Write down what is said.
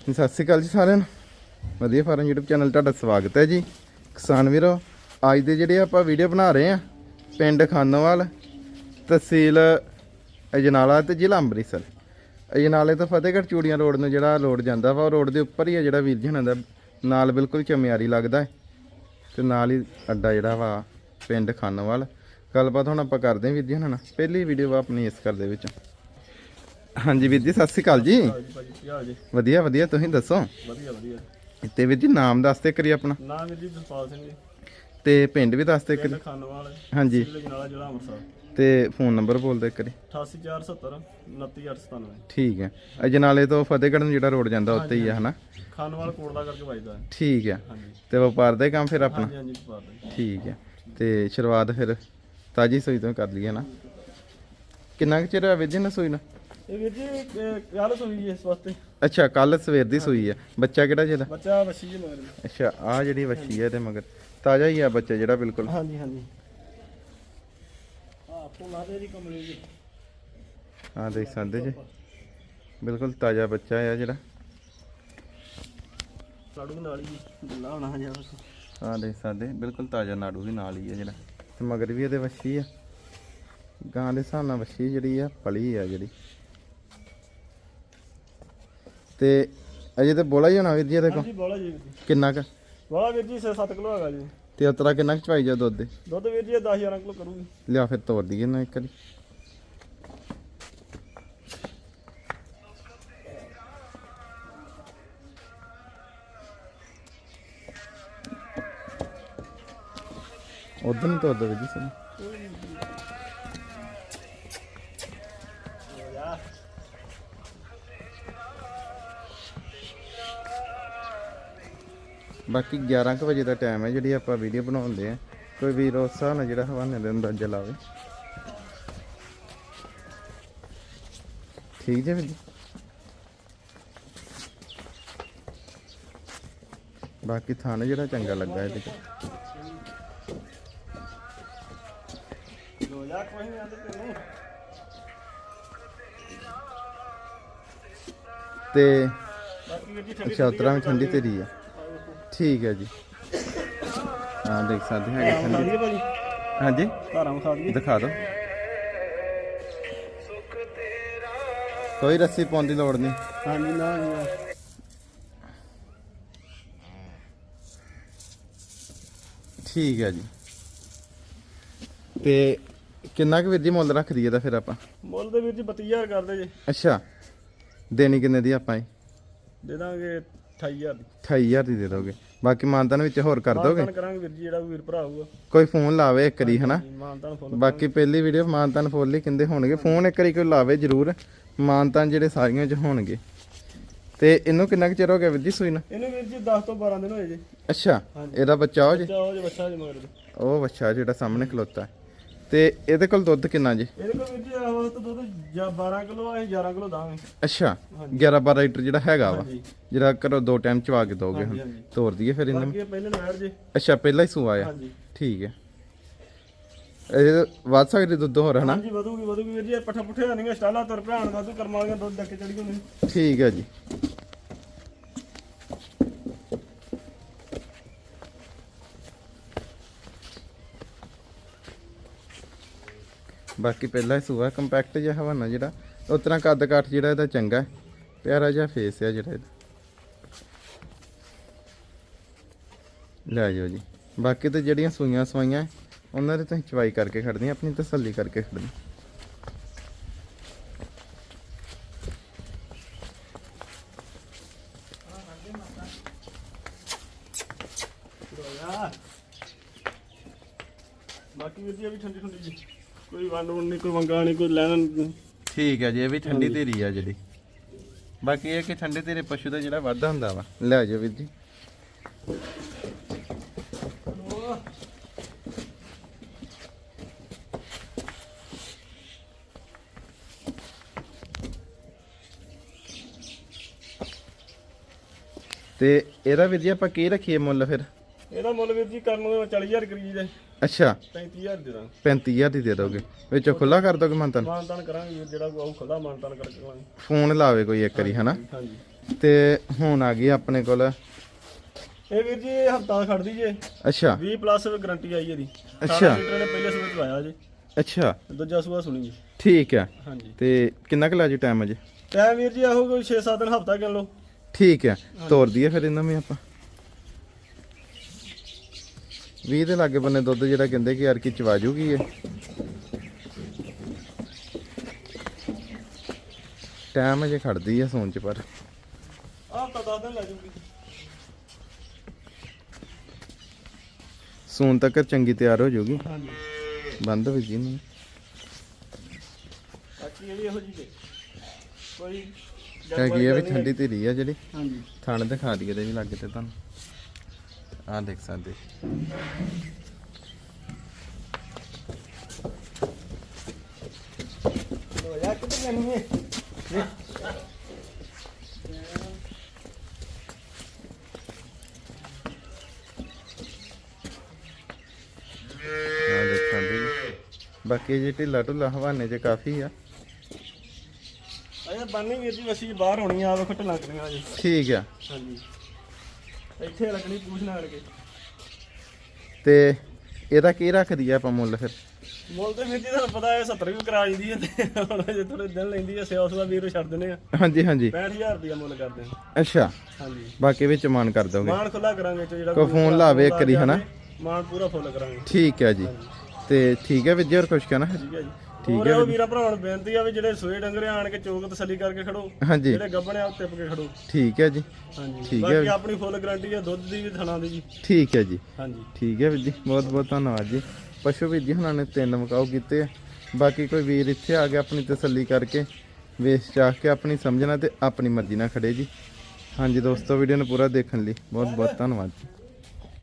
ਸਤਿ ਸ਼੍ਰੀ ਅਕਾਲ ਜੀ ਸਾਰਿਆਂ ਨੂੰ। ਵਧੀਆ ਫਾਰਮ YouTube ਚੈਨਲ ਤੁਹਾਡਾ ਸਵਾਗਤ ਹੈ ਜੀ। ਕਿਸਾਨ ਵੀਰੋ, ਅੱਜ ਦੇ ਜਿਹੜੇ ਆਪਾਂ ਵੀਡੀਓ ਬਣਾ ਰਹੇ ਆ ਪਿੰਡ ਖਾਨੋਵਾਲ, ਤਹਿਸੀਲ ਅਜਨਾਲਾ ਤੇ ਜ਼ਿਲ੍ਹਾ ਅੰਮ੍ਰਿਤਸਰ। ਅਜਨਾਲੇ ਤੋਂ ਫਤਿਹਗੜ੍ਹ ਚੂੜੀਆਂ ਰੋਡ ਨੂੰ ਜਿਹੜਾ ਰੋਡ ਜਾਂਦਾ ਵਾ, ਉਹ ਰੋਡ ਦੇ ਉੱਪਰ ਹੀ ਆ ਜਿਹੜਾ ਵੀਰ ਜੀ ਦਾ। ਨਾਲ ਬਿਲਕੁਲ ਚਮਿਆਰੀ ਲੱਗਦਾ ਹੈ। ਤੇ ਨਾਲ ਹੀ ਅੱਡਾ ਜਿਹੜਾ ਵਾ, ਪਿੰਡ ਖਾਨੋਵਾਲ। ਗੱਲਬਾਤ ਹੁਣ ਆਪਾਂ ਕਰਦੇ ਹਾਂ ਵੀਰ ਜੀ ਨਾਲ। ਪਹਿਲੀ ਵੀਡੀਓ ਵਾ ਆਪਣੀ ਇਸ ਘਰ ਦੇ ਵਿੱਚ। ਹਾਂਜੀ ਵੀਰ ਜੀ ਸਤਿ ਸ਼੍ਰੀ ਅਕਾਲ ਜੀ। ਵਧੀਆ ਵਧੀਆ ਤੁਸੀਂ ਦੱਸੋ? ਵਧੀਆ ਵਧੀਆ। ਤੇ ਵੀਰ ਜੀ ਨਾਮ ਦੱਸ ਤੇ ਕਰੀ ਆਪਣਾ। ਨਾਮ ਵੀਰ ਜੀ ਜਸਪਾਲ ਸਿੰਘ ਜੀ। ਤੇ ਪਿੰਡ ਵੀ ਦੱਸ ਤੇ ਕਰੀ। ਖਾਨੋਵਾਲ ਹਾਂਜੀ। ਜ਼ਿਲ੍ਹਾ ਅੰਮ੍ਰਿਤਸਰ। ਤੇ ਫੋਨ ਨੰਬਰ ਬੋਲ ਦੇ ਕਰੀ। 88470 29897 ਠੀਕ ਹੈ। ਅਜਨਾਲੇ ਤੋਂ ਫਤਿਹਗੜ੍ਹ ਨੂੰ ਜਿਹੜਾ ਰੋਡ ਜਾਂਦਾ ਉੱਤੇ ਹੀ ਆ ਹਨਾ? ਖਾਨੋਵਾਲ ਕੋਟ ਦਾ ਕਰਕੇ ਵੱਜਦਾ ਹੈ। ਠੀਕ ਹੈ। ਤੇ ਵਪਾਰ ਦਾ ਹੀ ਕੰਮ ਫਿਰ ਆਪਣਾ? ਹਾਂਜੀ ਹਾਂਜੀ ਜਸਪਾਲ ਜੀ ਠੀਕ ਹੈ। ਤੇ ਸ਼ੁਰੂਆਤ ਫਿਰ ਤਾਜੀ ਸੂਈ ਤੋਂ ਕਰ ਲਈਏ ਨਾ। ਕਿੰਨਾ ਕੁ ਚਿਰ ਹੋਇਆ ਵੀਰ ਜੀ ਨਾ ਸੂਈ ਨਾ? ਇਹ ਵੀਰ ਜੀ ਗੱਲ ਸੁਣੀ ਜੀ ਇਸ ਵਾਸਤੇ। ਅੱਛਾ ਕੱਲ ਸਵੇਰ ਦੀ ਸੂਈ ਆ। ਬੱਚਾ ਕਿਹੜਾ ਜਿਹਦਾ? ਬੱਚਾ ਵੱਛੀ ਜੀ ਮਗਰ ਜੀ। ਅੱਛਾ ਆ ਜਿਹੜੀ ਵੱਛੀ ਹੈ ਇਹਦੇ ਮਗਰ। ਤਾਜ਼ਾ ਹੀ ਆ ਬੱਚਾ ਜਿਹੜਾ ਬਿਲਕੁਲ। ਹਾਂਜੀ ਹਾਂਜੀ। ਆ ਪੋਲਾ ਦੇ ਦੀ ਕਮਰੇ ਜੀ। ਆ ਦੇਖ ਸਕਦੇ ਜੀ। ਬਿਲਕੁਲ ਤਾਜ਼ਾ ਬੱਚਾ ਆ ਜਿਹੜਾ। ਸਾਡੂ ਨਾਲ ਹੀ ਗੱਲਾਂ ਹੋਣਾ ਯਾਰ ਆ ਦੇਖ ਸਕਦੇ ਬਿਲਕੁਲ ਤਾਜ਼ਾ ਨਾੜੂ ਵੀ ਨਾਲ ਹੀ ਆ ਜਿਹੜਾ। ਤੇ ਮਗਰ ਵੀ ਇਹਦੇ ਵੱਛੀ ਆ। ਗਾਂ ਦੇ ਹਿਸਾਬ ਨਾਲ ਵੱਛੀ ਜਿਹੜੀ ਆ ਪਲੀ ਆ ਜਿਹੜੀ। ਤੇ ਅਜੇ ਤੇ ਬੋਲਾ ਹੀ ਹੋਣਾ ਵੀਰ ਜੀ ਇਹਦੇ ਕੋਲ ਹਾਂਜੀ ਬੋਲਾ ਜੀ ਵੀਰ ਜੀ। ਕਿੰਨਾ ਕੁ? ਬੋਲਾ ਵੀਰ ਜੀ 7 ਕਿਲੋ ਹੈਗਾ ਜੀ। ਤੇ ਉਤਰਾ ਕਿੰਨਾ ਕੁ ਚਵਾਈ ਜਾ ਦੁੱਧ? ਦੇ ਦੁੱਧ ਵੀਰ ਜੀ 10 11 ਕਿਲੋ ਕਰੂਗੀ। ਲਿਆ ਫਿਰ ਤੋੜ ਦਈਏ ਨਾ ਇੱਕ ਵਾਰੀ। ਨਹੀਂ ਤੋੜ ਦੋ ਵੀਰ ਜੀ ਸਾਨੂੰ। ਬਾਕੀ 11 ਕੁ ਵਜੇ ਦਾ ਟਾਈਮ ਹੈ ਜਿਹੜੀ ਆਪਾਂ ਵੀਡੀਓ ਬਣਾਉਂਦੇ ਆ ਕੋਈ ਵੀਰ ਉਸ ਹਿਸਾਬ ਨਾਲ ਜਿਹੜਾ ਹਵਾਨੇ ਦਾ ਅੰਦਾਜ਼ਾ ਲਾਵੇ। ਠੀਕ ਜੇ ਵੀਰ ਬਾਕੀ ਥਾਣੇ ਜਿਹੜਾ ਚੰਗਾ ਲੱਗਾ ਇਹਦੇ ਚ। ਲੋ ਯਾਰ ਤੇ ਅੱਛਾ ਉਤਰਾ ਵੀ ਠੰਡੀ ਤੇਰੀ ਆ। ਠੀਕ ਹੈ ਜੀ। ਹਾਂ ਦੇਖ ਸਕਦੇ ਹੈਗੇ ਠੰਡੀ। ਹਾਂਜੀ। ਧਾਰਾਂ ਖਾ ਦਈਏ। ਦਿਖਾ ਦਿਓ। ਕੋਈ ਰੱਸੀ ਪਾਉਣ ਦੀ ਲੋੜ ਨਹੀਂ। ਹਾਂਜੀ ਨਾ ਠੀਕ ਹੈ ਜੀ। ਤੇ ਕਿੰਨਾ ਕੁ ਵੀਰ ਜੀ ਮੁੱਲ ਰੱਖ ਦਈਏ ਦਾ ਫਿਰ ਆਪਾਂ? ਮੁੱਲ ਦੇ ਵੀਰ ਜੀ 32000 ਕਰਦੇ ਜੀ। ਅੱਛਾ। ਦੇਣੀ ਕਿੰਨੇ ਦੀ ਆਪਾਂ ਇਹ ਦੇ ਦਾਂਗੇ 28000 ਦੀ। 28000 ਦੀ ਦੇ ਦੋਗੇ। ਬਾਕੀ ਮਾਨਤਾਨ ਵਿੱਚ ਹੋਰ ਕਰ ਦੋਗੇ? ਮਾਨਤਾਨ ਕਰਾਂਗੇ ਵੀਰ ਜੀ ਜਿਹੜਾ ਵੀਰ ਭਰਾ ਆਊਗਾ ਕੋਈ ਫੋਨ ਲਾਵੇ ਇੱਕ ਵਾਰੀ ਹਨਾ? ਮਾਨਤਾਨ ਫੁੱਲ ਬਾਕੀ ਪਹਿਲੀ ਵੀਡੀਓ ਮਾਨਤਾਨ ਫੁੱਲ ਹੀ ਕਹਿੰਦੇ ਹੋਣਗੇ। ਫੋਨ ਇੱਕ ਵਾਰੀ ਕੋਈ ਲਾਵੇ ਜ਼ਰੂਰ। ਮਾਨਤਾਨ ਜਿਹੜੇ ਸਾਰੀਆਂ ਚ ਹੋਣਗੇ। ਤੇ ਇਹਨੂੰ ਕਿੰਨਾ ਕੁ ਚਿਰ ਹੋ ਗਿਆ ਵੀਰ ਜੀ ਸੂਈ ਨਾ? ਇਹਨੂੰ ਵੀਰ ਜੀ 10 ਤੋਂ 12 ਦਿਨ ਹੋਏ ਜੀ। ਅੱਛਾ ਇਹਦਾ ਬੱਚਾ ਹੋ ਜੇ? ਬੱਚਾ ਉਹ ਜੇ ਬੱਚਾ ਜੀ ਮਗਰ। ਉਹ ਬੱਚਾ ਜਿਹੜਾ ਸਾਹਮਣੇ ਖਲੋਤਾ। ਹੈ। ਤੇ ਇਹਦੇ ਕੋਲ ਦੁੱਧ ਕਿੰਨਾ ਜੀ? ਇਹਦੇ ਕੋਲ ਵੀਰ ਜੀ ਆਹ ਵਕਤ ਦੁੱਧ ਜਾਂ 12 ਕਿਲੋ ਆ 11 ਕਿਲੋ ਦਾਂਗੇ। ਅੱਛਾ 11 12 ਲੀਟਰ ਜਿਹੜਾ ਹੈਗਾ ਵਾ ਹਾਂਜੀ। ਜਿਹੜਾ ਕਰੋ ਦੋ ਟਾਈਮ ਚਵਾ ਕੇ ਦੋਗੇ ਹੁਣ ਹਾਂਜੀ ਤੋਰ ਦਈਏ ਫਿਰ ਇਹਨੂੰ। ਬਾਕੀ ਇਹ ਪਹਿਲੇ ਨਵੈਰ ਜੀ। ਅੱਛਾ ਪਹਿਲਾਂ ਹੀ ਸੂਆ ਆ ਹਾਂਜੀ। ਠੀਕ ਹੈ। ਇਹ ਵੱਧ ਸਕਦੇ ਦੁੱਧ ਹੋਰ ਹਨਾ? ਹਾਂਜੀ ਵਧੂਗੀ ਵਧੂਗੀ ਵੀਰ ਜੀ ਇਹ ਪੱਠਾ ਪੁੱਠੇ ਆਣੀਆਂ ਸਟਾਲਾ ਤੁਰ ਭਰਾਣ ਦਾ ਤੂੰ ਕਰਮਾਲੀਆਂ ਦੁੱਧ ਡੱਕੇ ਚੜੀ ਹੁੰਦੀ ਠੀਕ ਹੈ ਜੀ। ਬਾਕੀ ਪਹਿਲਾ ਹੀ ਸੂਆ ਕੰਪੈਕਟ ਜਿਹਾ ਹਵਾਨਾ ਜਿਹੜਾ ਉਤਨਾ ਕੱਦ ਕਾਠ ਜਿਹੜਾ ਇਹਦਾ ਚੰਗਾ ਪਿਆਰਾ ਜਿਹਾ ਫੇਸ ਹੈ ਜਿਹੜਾ ਇਹਦਾ। ਲੈ ਜਾਓ ਜੀ। ਬਾਕੀ ਤੇ ਜਿਹੜੀਆਂ ਸੂਈਆਂ ਸਵਾਈਆਂ, ਉਹਨਾਂ ਦੇ ਤੁਸੀਂ ਚਵਾਈ ਕਰਕੇ ਖੜਦੀਆਂ ਆਪਣੀ ਤਸੱਲੀ ਕਰਕੇ ਖੜਨੀ ਬਾਕੀ ਵੀ ਠੰਡੀ ਠੰਡੀ ਜੀ। ਕੋਈ ਵੰਡ ਵੰਡ ਨਹੀਂ ਕੋਈ ਵੰਗਾ ਨਹੀਂ ਕੋਈ ਲੈਣ ਠੀਕ ਹੈ ਜੀ ਇਹ ਵੀ ਠੰਡੀ ਧੀਰੀ ਆ ਜਿਹੜੀ। ਬਾਕੀ ਇਹ ਕਿ ਠੰਡੇ ਧੀਰੇ ਪਸ਼ੂ ਦਾ ਜਿਹੜਾ ਵਾਧਾ ਹੁੰਦਾ ਵਾ। ਲੈ ਜਾਓ ਵੀਰ ਜੀ। ਤੇ ਇਹਦਾ ਵੀਰ ਜੀ ਆਪਾਂ ਕੀ ਰੱਖੀਏ ਮੁੱਲ ਫਿਰ? ਇਹਦਾ ਮੁੱਲ ਵੀਰ ਜੀ ਕਰਨ ਨੂੰ 40000 ਕਰੀ ਜੇ ਅੱਛਾ। 35000 ਦੇ ਦਾਂਗੇ। 35000 ਦੀ ਦੇ ਦੋਗੇ। ਵਿੱਚੋਂ ਖੁੱਲਾ ਕਰ ਦੋਗੇ ਮੰਤਨ? ਮਾਨਤਾਨ ਕਰਾਂਗੇ ਵੀਰ ਜਿਹੜਾ ਕੋਈ ਖੁੱਲਾ ਮਾਨਤਾਨ ਕਰਕੇ ਕਰਾਂਗੇ। ਫੋਨ ਲਾਵੇ ਕੋਈ ਇੱਕ ਵਾਰੀ ਹਨਾ? ਹਾਂਜੀ ਤੇ ਹੁਣ ਆ ਗਈ ਆਪਣੇ ਕੋਲ। ਇਹ ਵੀਰ ਜੀ ਹਫਤਾ ਖੜਦੀ ਜੇ। ਅੱਛਾ। 20 ਪਲੱਸ ਗਾਰੰਟੀ ਆਈ ਇਹਦੀ। ਅੱਛਾ। ਲੀਟਰ ਨੇ ਪਹਿਲੇ ਸੂਏ ਚ ਆਇਆ ਜੀ। ਅੱਛਾ। ਦੂਜਾ ਸੂਆ ਸੁਣੀ ਜੀ। ਠੀਕ ਹੈ ਹਾਂਜੀ। ਤੇ ਕਿੰਨਾ ਕੁ ਲਾਜੂ ਟਾਈਮ ਅਜੇ ਟਾਈਮ ਵੀਰ ਜੀ ਆਹੋ ਕੋਈ 6-7 ਦਿਨ ਹਫਤਾ ਗਿਣ ਲਓ। ਠੀਕ ਹੈ ਤੋਰ ਦਈਏ ਫਿਰ ਇਹਨਾਂ ਨੂੰ ਆਪਾਂ। 20 ਦੇ ਲਾਗੇ ਬੰਨੇ ਦੁੱਧ ਜਿਹੜਾ ਕਹਿੰਦੇ ਕਿ ਯਾਰ ਕੀ ਚਵਾ ਜੂਗੀ ਇਹ। ਟਾਈਮ ਅਜੇ ਖੜਦੀ ਆ ਸੌਣ ਚ ਪਰ ਹਫਤਾ 10 ਦਿਨ ਲੈ ਜੂਗੀ। ਸੌਣ ਤੱਕ ਚੰਗੀ ਤਿਆਰ ਹੋ ਹਾਂਜੀ। ਬੰਦ ਹੋ ਜੀ ਨੂੰ ਬਾਕੀ ਇਹ ਵੀ ਇਹੋ ਜੀ ਜੇ। ਕੋਈ ਹੈਗੀ ਆ ਵੀ ਠੰਡੀ ਧੀਰੀ ਆ ਜਿਹੜੀ। ਹਾਂਜੀ। ਥਣ ਦਿਖਾ ਦਈਏ ਤੇ ਵੀ ਲੱਗੇ ਤੇ ਤੁਹਾਨੂੰ। ਆਹ ਦੇਖ ਸਕਦੇ। ਕਿੱਥੇ। ਬਾਕੀ ਜੇ ਢਿੱਲਾ ਢੁੱਲਾ ਹਵਾਨੇ ਚ ਕਾਫੀ ਆ। ਅਜੇ ਬੰਨੀ ਵੀਰ ਜੀ ਵਸੀ ਬਾਹਰ ਹੋਣੀ ਆ ਵੇਖੋ ਢਲਾਂ ਕਰੀਆਂ ਜੀ ਠੀਕ ਆ। ਹਾਂਜੀ। ਇੱਥੇ ਲੱਗਣੀ ਪੂਛ ਨਾਲ ਕੇ। ਤੇ ਇਹਦਾ ਕੀ ਰੱਖਦੀ ਆ ਆਪਾਂ ਮੁੱਲ ਫਿਰ? ਮੁੱਲ ਤੇ ਵੀਰ ਜੀ ਤੁਹਾਨੂੰ ਪਤਾ ਹੈ 70 ਵੀ ਕਰਾ ਜਾਂਦੀ ਹੈ ਤੇ ਹੁਣ ਜੇ ਥੋੜੇ ਦਿਨ ਲੈਂਦੀ ਹੈ ਸਿਆਸ ਦਾ ਵੀਰ ਛੱਡ ਦਿੰਦੇ ਆ। ਹਾਂਜੀ ਹਾਂਜੀ। 65000 ਰੁਪਇਆ ਮੁੱਲ ਕਰਦੇ ਆ ਅੱਛਾ। ਹਾਂਜੀ। ਬਾਕੀ ਵਿੱਚ ਮਾਨ ਕਰ ਦੋਗੇ। ਮਾਨ ਖੁੱਲਾ ਕਰਾਂਗੇ ਚ ਜਿਹੜਾ ਕੋਈ ਕੋਈ ਫੋਨ ਲਾਵੇ ਇੱਕ ਵਾਰੀ ਹਨਾ? ਕੇ ਮਾਨ ਪੂਰਾ ਫੁੱਲ ਕਰਾਂਗੇ। ਠੀਕ ਹੈ ਜੀ। ਤੇ ਠੀਕ ਹੈ ਵੀਰ ਜੀ ਹੋਰ ਕੁਝ ਕਹਿਣਾ? ਠੀਕ ਹੈ ਜੀ। ਠੀਕ ਉਹ ਵੀਰਾ। ਭਰਾਵਾਂ ਨੂੰ ਬੇਨਤੀ ਆ ਵੀ ਜਿਹੜੇ ਸੂਏ ਡੰਗਰੇ ਆਣ ਕੇ ਚੋਕ ਤਸੱਲੀ ਕਰਕੇ ਖੜੋ ਹਾਂਜੀ। ਜਿਹੜੇ ਗੱਬਣੇ ਆ ਉਹ ਟਿਪ ਕੇ ਖੜੋ। ਠੀਕ ਹੈ ਜੀ। ਹਾਂਜੀ। ਠੀਕ ਹੈ ਬਾਕੀ। ਆਪਣੀ ਫੁੱਲ ਗਾਰੰਟੀ ਹੈ ਦੁੱਧ ਦੀ ਵੀ ਥਣਾ ਦੀ ਜੀ ਠੀਕ ਹੈ ਜੀ। ਹਾਂਜੀ। ਠੀਕ ਹੈ ਵੀਰ ਜੀ। ਬਹੁਤ ਬਹੁਤ ਧੰਨਵਾਦ ਜੀ। ਪਸ਼ੂ ਵੀਰ ਜੀ ਹੁਣਾਂ ਨੇ ਤਿੰਨ ਮਕਾਓ ਕੀਤੇ ਆ। ਬਾਕੀ ਕੋਈ ਵੀਰ ਇੱਥੇ ਆ ਗਿਆ ਆਪਣੀ ਤਸੱਲੀ ਕਰਕੇ ਵੇਚ ਚਾਹ ਕੇ ਆਪਣੀ ਸਮਝਣਾ ਤੇ ਆਪਣੀ ਮਰਜ਼ੀ ਨਾਲ ਖੜੇ ਜੀ। ਹਾਂਜੀ ਦੋਸਤੋ ਵੀਡੀਓ ਨੂੰ ਪੂਰਾ ਦੇਖਣ ਲਈ ਬਹੁਤ ਬਹੁਤ ਧੰਨਵਾਦ ਜੀ।